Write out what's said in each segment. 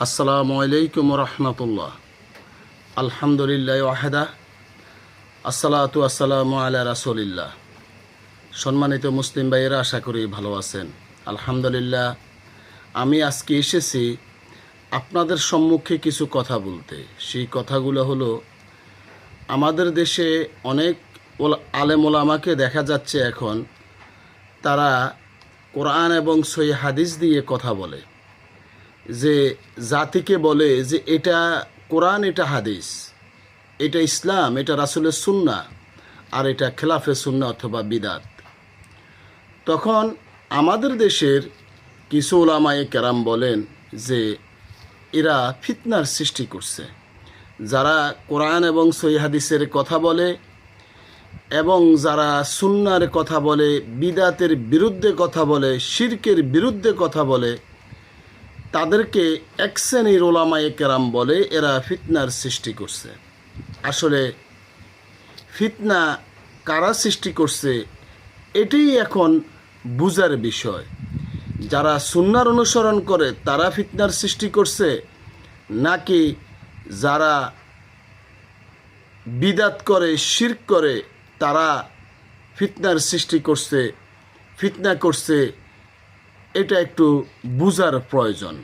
আসসালামু আলাইকুম রহমতুল্লাহ। আলহামদুলিল্লাহ ওয়াহেদা। আসসালাতু আসসালামু আলা রাসুলিল্লাহ। সম্মানিত মুসলিম ভাইয়েরা, আশা করি ভালো আছেন। আলহামদুলিল্লাহ, আমি আজকে এসেছি আপনাদের সম্মুখে কিছু কথা বলতে। সেই কথাগুলো হলো, আমাদের দেশে অনেক ওলা- আলেম ওলামাকে দেখা যাচ্ছে এখন, তারা কোরআন এবং সই হাদিস দিয়ে কথা বলে। যে জাতিকে বলে যে এটা কোরআন, এটা হাদিস, এটা ইসলাম, এটা রাসুলের সুন্না আর এটা খেলাফে সুন্না অথবা বিদাত। তখন আমাদের দেশের কিছু ওলামায়ে কেরাম বলেন যে এরা ফিতনার সৃষ্টি করছে। যারা কোরআন এবং হাদিসের কথা বলে এবং যারা সুন্নার কথা বলে, বিদাতের বিরুদ্ধে কথা বলে, শিরকের বিরুদ্ধে কথা বলে তাদেরকে এক শ্রেণির ওলামায়ে কেরাম বলে এরা ফিতনার সৃষ্টি করছে। আসলে ফিতনা কারা সৃষ্টি করছে এটাই এখন বুজার বিষয়। যারা সুন্নার অনুসরণ করে, তারা ফিতনার সৃষ্টি করছে, নাকি যারা বিদাত করে শির করে, তারা ফিতনার সৃষ্টি করছে, ফিতনা করছে এটা একটু বুজার প্রয়োজন।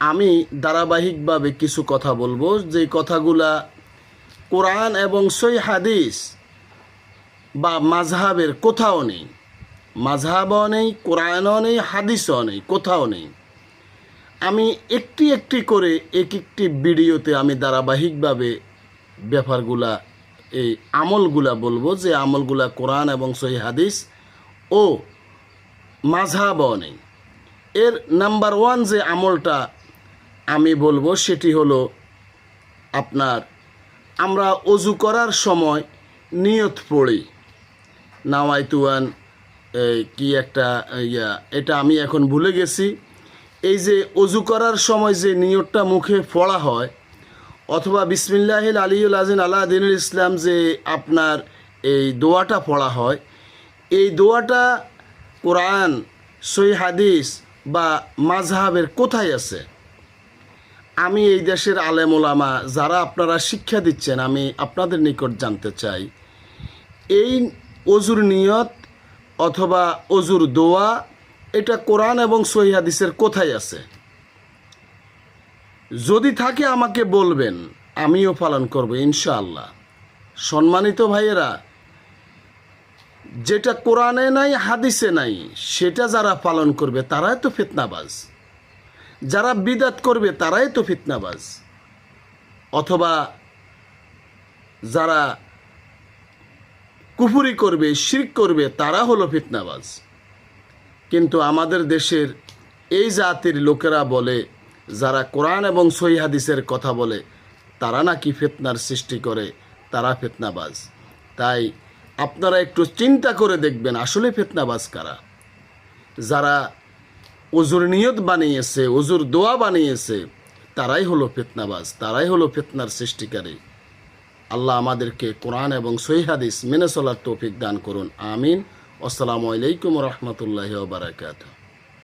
আমি ধারাবাহিকভাবে কিছু কথা বলব, যে কথাগুলা কোরআন এবং সই হাদিস বা মাঝহাবের কোথাও নেই। মাঝহাবও নেই, কোরআনও নেই, হাদিসও নেই, কোথাও নেই। আমি একটি একটি করে এক একটি ভিডিওতে আমি ধারাবাহিকভাবে ব্যাপারগুলা, এই আমলগুলা বলব, যে আমলগুলা কোরআন এবং সহি হাদিস ও মাঝহাবও নেই। এর নাম্বার ওয়ান যে আমলটা আমি বলব সেটি হলো আপনার, আমরা অজু করার সময় নিয়ত পড়ি। নাওয়াইতুয়ান কি একটা ইয়া, এটা আমি এখন ভুলে গেছি। এই যে অজু করার সময় যে নিয়তটা মুখে পড়া হয়, অথবা বিসমিল্লাহিল আলিউল আজিন আল্লাহ দিনুল ইসলাম যে আপনার এই দোয়াটা পড়া হয়, এই দোয়াটা কোরআন সই হাদিস বা মাঝহাবের কোথায় আছে? আমি এই দেশের আলেম ওলামা, যারা আপনারা শিক্ষা দিচ্ছেন, আমি আপনাদের নিকট জানতে চাই। এই অজুর নিয়ত অথবা অজুর দোয়া, এটা কোরআন এবং সহি হাদিসের কোথায় আছে? যদি থাকে আমাকে বলবেন, আমিও পালন করব ইনশাআল্লাহ। সম্মানিত ভাইয়েরা যেটা কোরআনে নাই, হাদিসে নাই, সেটা যারা পালন করবে, তারাই তো ফিতনাবাজ। যারা বিদাত করবে, তারাই তো ফিতনাবাজ। অথবা যারা কুফুরি করবে, শিরক করবে, তারা হলো ফিতনাবাজ। কিন্তু আমাদের দেশের এই জাতির লোকেরা বলে, যারা কোরআন এবং সহি হাদিসের কথা বলে, তারা নাকি ফিতনার সৃষ্টি করে, তারা ফিতনাবাজ। তাই আপনারা একটু চিন্তা করে দেখবেন, আসলে ফেতনাবাজ কারা? যারা অজুর নিয়ত বানিয়েছে অজুর দোয়া বানিয়েছে, তারাই হলো ফেতনাবাজ, তারাই হলো ফেতনার সৃষ্টিকারী। আল্লাহ আমাদেরকে কোরআন এবং সৈহাদিস মেনে চলার তৌফিক দান করুন। আমিন। আসসালামু আলাইকুম রহমতুল্লাহ বারাকাতুহ।